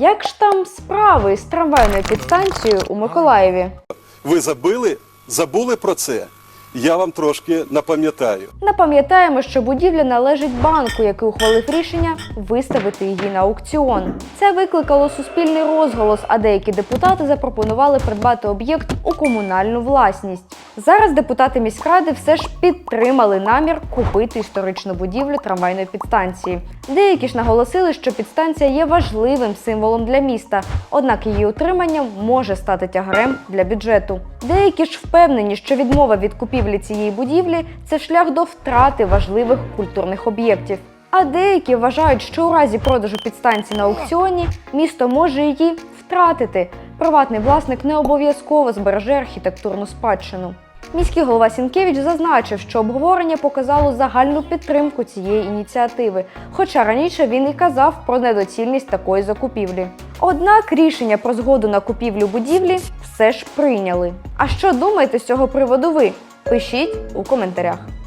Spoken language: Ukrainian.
Як ж там справи з трамвайною підстанцією у Миколаєві? Ви забили? Забули про це? Я вам трошки напам'ятаю. Напам'ятаємо, що будівля належить банку, який ухвалив рішення виставити її на аукціон. Це викликало суспільний розголос, а деякі депутати запропонували придбати об'єкт у комунальну власність. Зараз депутати міськради все ж підтримали намір купити історичну будівлю трамвайної підстанції. Деякі ж наголосили, що підстанція є важливим символом для міста, однак її утримання може стати тягарем для бюджету. Деякі ж впевнені, що відмова від купівлі цієї будівлі це шлях до втрати важливих культурних об'єктів. А деякі вважають, що у разі продажу підстанції на аукціоні місто може її втратити. Приватний власник не обов'язково збереже архітектурну спадщину. Міський голова Сінкевич зазначив, що обговорення показало загальну підтримку цієї ініціативи, хоча раніше він і казав про недоцільність такої закупівлі. Однак рішення про згоду на купівлю будівлі все ж прийняли. А що думаєте з цього приводу ви? Пишіть у коментарях.